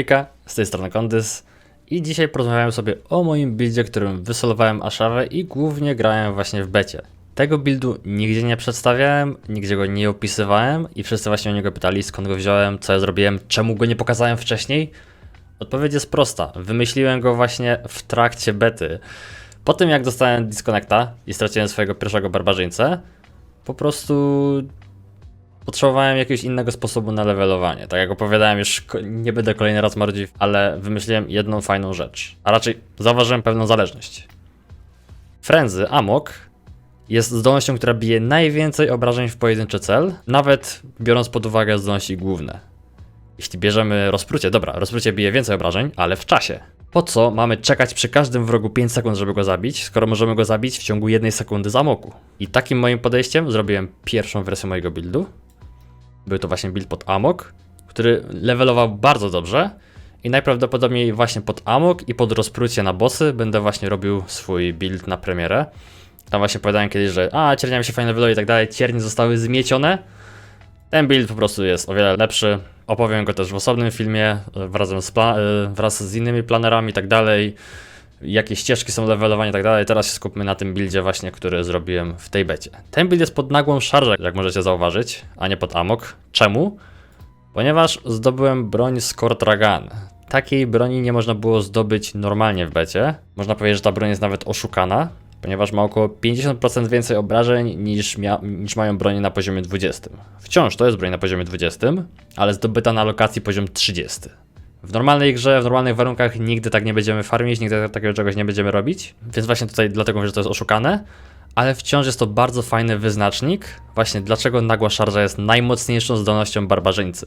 Hejka, z tej strony Kondys i dzisiaj porozmawiamy sobie o moim buildzie, którym wysolowałem Ashawę i głównie grałem właśnie w becie. Tego buildu nigdzie nie przedstawiałem, nigdzie go nie opisywałem i wszyscy właśnie o niego pytali skąd go wziąłem, co ja zrobiłem, czemu go nie pokazałem wcześniej. Odpowiedź jest prosta. Wymyśliłem go właśnie w trakcie bety. Po tym jak dostałem disconnecta i straciłem swojego pierwszego barbarzyńcę, po prostu potrzebowałem jakiegoś innego sposobu na levelowanie. Tak jak opowiadałem, już nie będę kolejny raz marudził, ale wymyśliłem jedną fajną rzecz. A raczej zauważyłem pewną zależność. Frenzy, Amok, jest zdolnością, która bije najwięcej obrażeń w pojedynczy cel, nawet biorąc pod uwagę zdolności główne. Jeśli bierzemy rozprucie, dobra, rozprucie bije więcej obrażeń, ale w czasie. Po co mamy czekać przy każdym wrogu 5 sekund, żeby go zabić, skoro możemy go zabić w ciągu jednej sekundy z amoku? I takim moim podejściem zrobiłem pierwszą wersję mojego buildu. Był to właśnie build pod amok, który levelował bardzo dobrze. I najprawdopodobniej właśnie pod amok i pod rozprucie na bossy będę właśnie robił swój build na premierę. Tam właśnie powiedziałem kiedyś, że a, cierniami się fajnie leveluje i tak dalej, ciernie zostały zmiecione. Ten build po prostu jest o wiele lepszy. Opowiem go też w osobnym filmie e, z, e, wraz z innymi planerami i tak dalej. Jakie ścieżki są levelowane i tak dalej. Teraz się skupmy na tym buildzie właśnie, który zrobiłem w tej becie. Ten build jest pod nagłą szarżę, jak możecie zauważyć, a nie pod amok. Czemu? Ponieważ zdobyłem broń z Kortragan. Takiej broni nie można było zdobyć normalnie w becie. Można powiedzieć, że ta broń jest nawet oszukana, ponieważ ma około 50% więcej obrażeń niż, niż mają broni na poziomie 20. Wciąż to jest broń na poziomie 20, ale zdobyta na lokacji poziom 30. W normalnej grze, w normalnych warunkach nigdy tak nie będziemy farmić, nigdy takiego czegoś nie będziemy robić, więc właśnie tutaj dlatego mówię, że to jest oszukane, ale wciąż jest to bardzo fajny wyznacznik, właśnie dlaczego nagła szarża jest najmocniejszą zdolnością barbarzyńcy.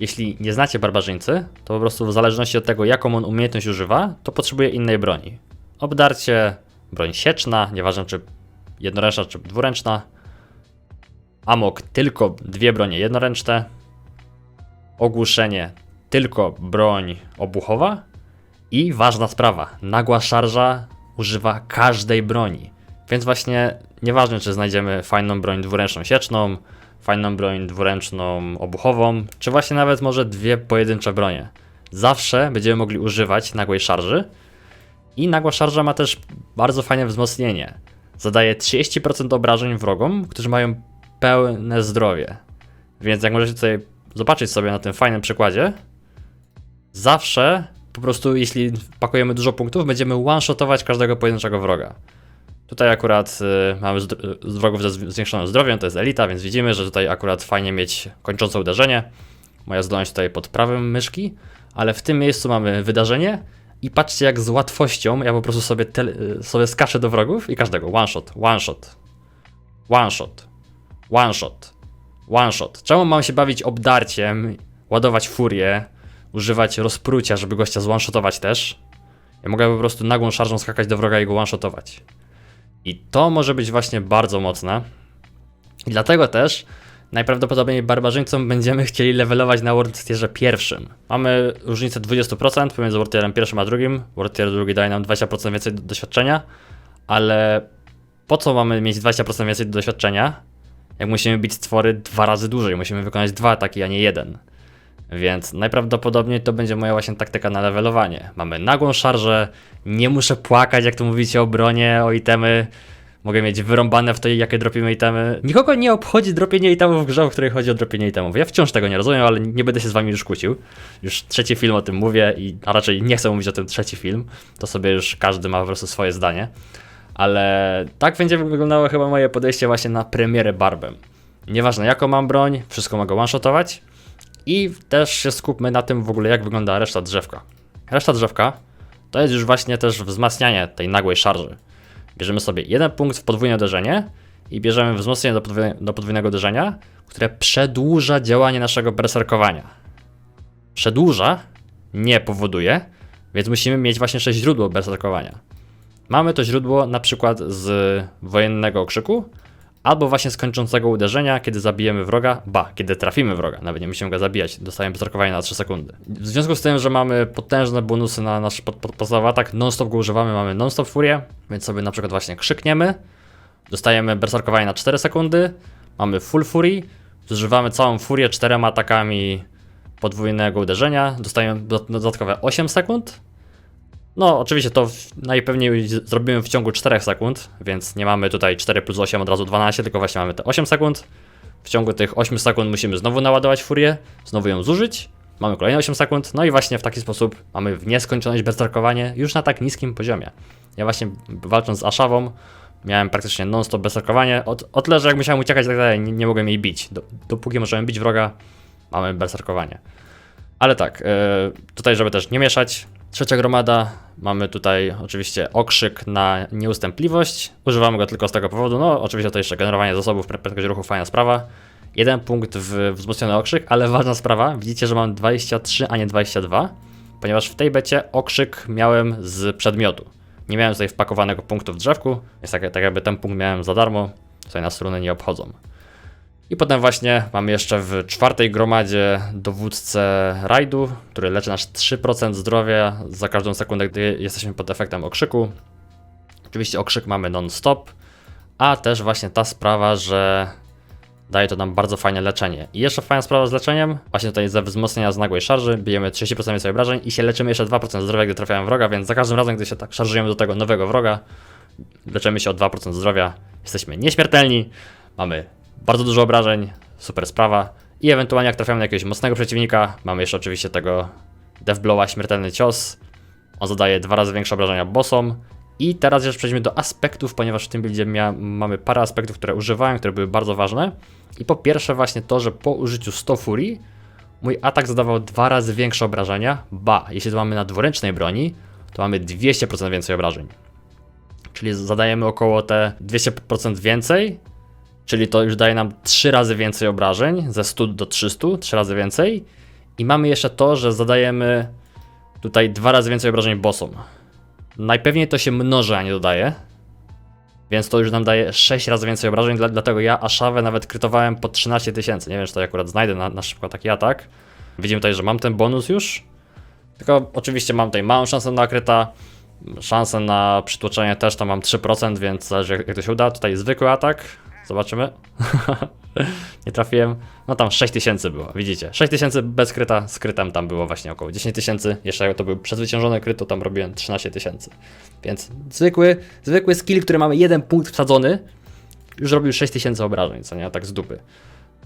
Jeśli nie znacie barbarzyńcy, to po prostu w zależności od tego, jaką on umiejętność używa, to potrzebuje innej broni. Obdarcie, broń sieczna, nieważne czy jednoręczna czy dwuręczna. Amok tylko dwie bronie jednoręczne. Ogłuszenie tylko broń obuchowa. I ważna sprawa, nagła szarża używa każdej broni. Więc właśnie nieważne czy znajdziemy fajną broń dwuręczną sieczną, fajną broń dwuręczną obuchową, czy właśnie nawet może dwie pojedyncze bronie. Zawsze będziemy mogli używać nagłej szarży. I nagła szarża ma też bardzo fajne wzmocnienie. Zadaje 30% obrażeń wrogom, którzy mają pełne zdrowie. Więc jak możecie tutaj zobaczyć sobie na tym fajnym przykładzie, zawsze po prostu jeśli pakujemy dużo punktów, będziemy one-shotować każdego pojedynczego wroga. Tutaj akurat y, mamy z wrogów ze zwiększonym zdrowiem, to jest elita, więc widzimy, że tutaj akurat fajnie mieć kończące uderzenie. Moja zdolność tutaj pod prawym myszki, ale w tym miejscu mamy wydarzenie i patrzcie jak z łatwością ja po prostu sobie, tele, y, sobie skaczę do wrogów i każdego one shot, one shot, one shot, one shot, one shot. Czemu mam się bawić obdarciem, ładować furię, używać rozprucia, żeby gościa zone-shotować też? Ja mogę po prostu nagłą szarżą skakać do wroga i go one-shotować. I to może być właśnie bardzo mocne. I dlatego też najprawdopodobniej barbarzyńcą będziemy chcieli levelować na World Tierze pierwszym. Mamy różnicę 20% pomiędzy World Tierem pierwszym a drugim. World Tier drugi daje nam 20% więcej do- doświadczenia, ale po co mamy mieć 20% więcej do doświadczenia, jak musimy bić stwory dwa razy dłużej, musimy wykonać dwa ataki, a nie jeden. Więc najprawdopodobniej to będzie moja właśnie taktyka na levelowanie. Mamy nagłą szarżę, nie muszę płakać, jak tu mówicie o bronie, o itemy. Mogę mieć wyrąbane w to, jakie dropimy itemy. Nikogo nie obchodzi dropienie itemów w grze, w której chodzi o dropienie itemów. Ja wciąż tego nie rozumiem, ale nie będę się z wami już kłócił. Już trzeci film o tym mówię, i, a raczej nie chcę mówić o tym trzeci film. To sobie już każdy ma po prostu swoje zdanie. Ale tak będzie wyglądało chyba moje podejście właśnie na premierę Barbem. Nieważne jaką mam broń, wszystko mogę one-shotować. I też się skupmy na tym w ogóle, jak wygląda reszta drzewka. Reszta drzewka to jest już właśnie też wzmacnianie tej nagłej szarży. Bierzemy sobie jeden punkt w podwójne uderzenie i bierzemy wzmocnienie do, podwójne, do podwójnego uderzenia, które przedłuża działanie naszego berserkowania. Przedłuża, nie powoduje, więc musimy mieć właśnie jeszcze źródło berserkowania. Mamy to źródło na przykład z wojennego okrzyku, albo właśnie z kończącego uderzenia, kiedy zabijemy wroga, ba, kiedy trafimy wroga, nawet nie musimy go zabijać, dostajemy bezrokowanie na 3 sekundy. W związku z tym, że mamy potężne bonusy na nasz pod, pod, podstawowy atak, non-stop go używamy, mamy non-stop furię, więc sobie na przykład właśnie krzykniemy, dostajemy berserkowanie na 4 sekundy, mamy full fury, zużywamy całą furię czterema atakami podwójnego uderzenia dostajemy do- dodatkowe 8 sekund. No, oczywiście to najpewniej zrobimy w ciągu 4 sekund, więc nie mamy tutaj 4 plus 8 od razu 12, tylko właśnie mamy te 8 sekund. W ciągu tych 8 sekund musimy znowu naładować furię, znowu ją zużyć. Mamy kolejne 8 sekund, no i właśnie w taki sposób mamy w nieskończoność beztarkowanie już na tak niskim poziomie. Ja właśnie walcząc z Ashawą miałem praktycznie non-stop beztarkowanie, o, o tyle, że jak musiałem uciekać tak dalej, nie, nie mogłem jej bić. Do, dopóki możemy bić wroga, mamy beztarkowanie. Ale tak, e, tutaj żeby też nie mieszać, trzecia gromada, mamy tutaj oczywiście okrzyk na nieustępliwość, używamy go tylko z tego powodu, no oczywiście to jeszcze generowanie zasobów, prę- prędkość ruchu, fajna sprawa. Jeden punkt w wzmocniony okrzyk, ale ważna sprawa, widzicie, że mam 23, a nie 22, ponieważ w tej becie okrzyk miałem z przedmiotu. Nie miałem tutaj wpakowanego punktu w drzewku, więc tak, tak jakby ten punkt miałem za darmo, tutaj nas runy nie obchodzą. I potem właśnie mamy jeszcze w czwartej gromadzie dowódcę rajdu, który leczy nasz 3% zdrowia za każdą sekundę, gdy jesteśmy pod efektem okrzyku. Oczywiście okrzyk mamy non-stop, a też właśnie ta sprawa, że daje to nam bardzo fajne leczenie. I jeszcze fajna sprawa z leczeniem, właśnie tutaj ze wzmocnienia z nagłej szarży, bijemy 30% więcej obrażeń i się leczymy jeszcze 2% zdrowia, gdy trafiają wroga, więc za każdym razem, gdy się tak szarżujemy do tego nowego wroga, leczymy się o 2% zdrowia, jesteśmy nieśmiertelni, mamy bardzo dużo obrażeń, super sprawa. I ewentualnie jak trafiamy na jakiegoś mocnego przeciwnika, mamy jeszcze oczywiście tego Deathblowa, śmiertelny cios. On zadaje dwa razy większe obrażenia bossom. I teraz jeszcze przejdźmy do aspektów, ponieważ w tym buildzie mamy parę aspektów, które używałem, które były bardzo ważne. I po pierwsze właśnie to, że po użyciu 100 furii mój atak zadawał dwa razy większe obrażenia. Ba, jeśli to mamy na dwuręcznej broni, to mamy 200% więcej obrażeń. Czyli zadajemy około te 200% więcej, czyli to już daje nam 3 razy więcej obrażeń, ze 100 do 300, 3 razy więcej. I mamy jeszcze to, że zadajemy tutaj dwa razy więcej obrażeń bossom. Najpewniej to się mnoży, a nie dodaje. Więc to już nam daje 6 razy więcej obrażeń, dla, dlatego ja Ashawę nawet krytowałem po 13 tysięcy. Nie wiem, czy to akurat znajdę na, na szybko taki atak. Widzimy tutaj, że mam ten bonus już. Tylko oczywiście mam tutaj małą szansę na kryta. Szansę na przytłoczenie też tam mam 3%, więc zależy jak, jak to się uda. Tutaj zwykły atak. Zobaczymy. nie trafiłem. No tam 6000 było, widzicie. 6000 bez kryta, z krytem tam było właśnie około 10 tysięcy. Jeszcze jak to był przezwyciężony kryt, to tam robiłem 13 tysięcy. Więc zwykły, zwykły skill, który mamy jeden punkt wsadzony, już robił 6000 obrażeń, co nie? Tak z dupy.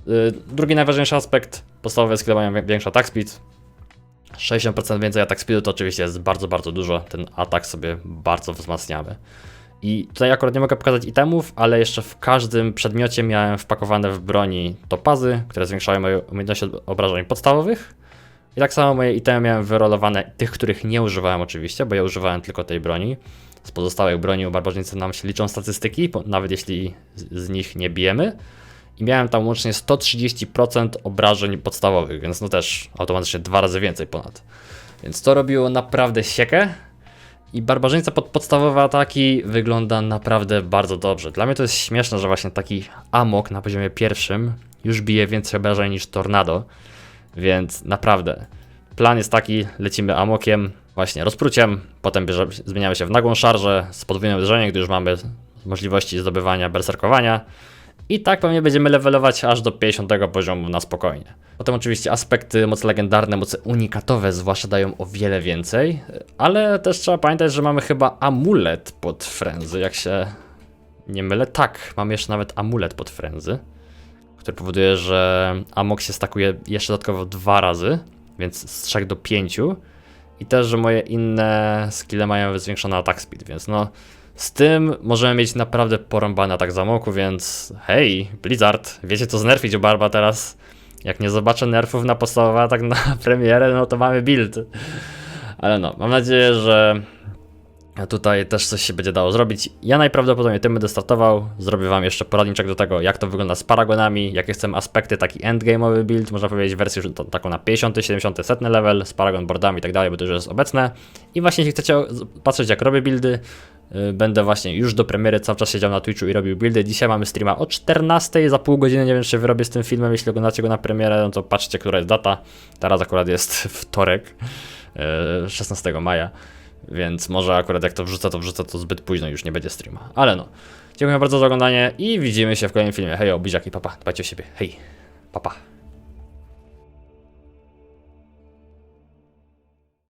Yy, Drugi najważniejszy aspekt, podstawowe skill mają większy attack speed. 60% więcej attack speedu to oczywiście jest bardzo, bardzo dużo. Ten atak sobie bardzo wzmacniamy. I tutaj akurat nie mogę pokazać itemów, ale jeszcze w każdym przedmiocie miałem wpakowane w broni topazy, które zwiększają moją umiejętność od- obrażeń podstawowych. I tak samo moje itemy miałem wyrolowane, tych, których nie używałem oczywiście, bo ja używałem tylko tej broni. Z pozostałych broni u barbarzyńcy nam się liczą statystyki, nawet jeśli z nich nie bijemy. I miałem tam łącznie 130% obrażeń podstawowych, więc no też automatycznie dwa razy więcej ponad. Więc to robiło naprawdę siekę. I barbarzyńca pod podstawowe ataki wygląda naprawdę bardzo dobrze. Dla mnie to jest śmieszne, że właśnie taki amok na poziomie pierwszym już bije więcej obrażeń niż tornado. Więc naprawdę. Plan jest taki, lecimy amokiem, właśnie rozpruciem, potem bierze, zmieniamy się w nagłą szarżę z podwójnym uderzeniem, gdy już mamy możliwości zdobywania berserkowania. I tak pewnie będziemy levelować aż do 50 poziomu na spokojnie. Potem oczywiście aspekty, moce legendarne, moce unikatowe zwłaszcza dają o wiele więcej, ale też trzeba pamiętać, że mamy chyba amulet pod frenzy, jak się nie mylę. Tak, mamy jeszcze nawet amulet pod frenzy, który powoduje, że amok się stakuje jeszcze dodatkowo dwa razy, więc z 3 do 5 i też, że moje inne skille mają zwiększony attack speed, więc no z tym możemy mieć naprawdę porąbany atak zamoku, więc hej, Blizzard, wiecie co znerfić u Barba teraz? Jak nie zobaczę nerfów na podstawowy atak na premierę, no to mamy build. Ale no, mam nadzieję, że tutaj też coś się będzie dało zrobić. Ja najprawdopodobniej tym będę startował. Zrobię wam jeszcze poradniczek do tego, jak to wygląda z paragonami, jakie chcemy aspekty, taki endgame'owy build, można powiedzieć wersję już taką na 50, 70, setny level, z paragon boardami i tak dalej, bo to już jest obecne. I właśnie jeśli chcecie patrzeć jak robię buildy, będę właśnie już do premiery cały czas siedział na Twitchu i robił buildy. Dzisiaj mamy streama o 14 za pół godziny, nie wiem czy wyrobię z tym filmem, jeśli oglądacie go na premierę, no to patrzcie, która jest data. Teraz akurat jest wtorek, y, 16 maja. Więc może akurat jak to wrzucę, to wrzucę to zbyt późno, już nie będzie streama. Ale no. Dziękuję bardzo za oglądanie i widzimy się w kolejnym filmie. Hej, buziaki, papa, dbajcie o siebie. Hej, papa.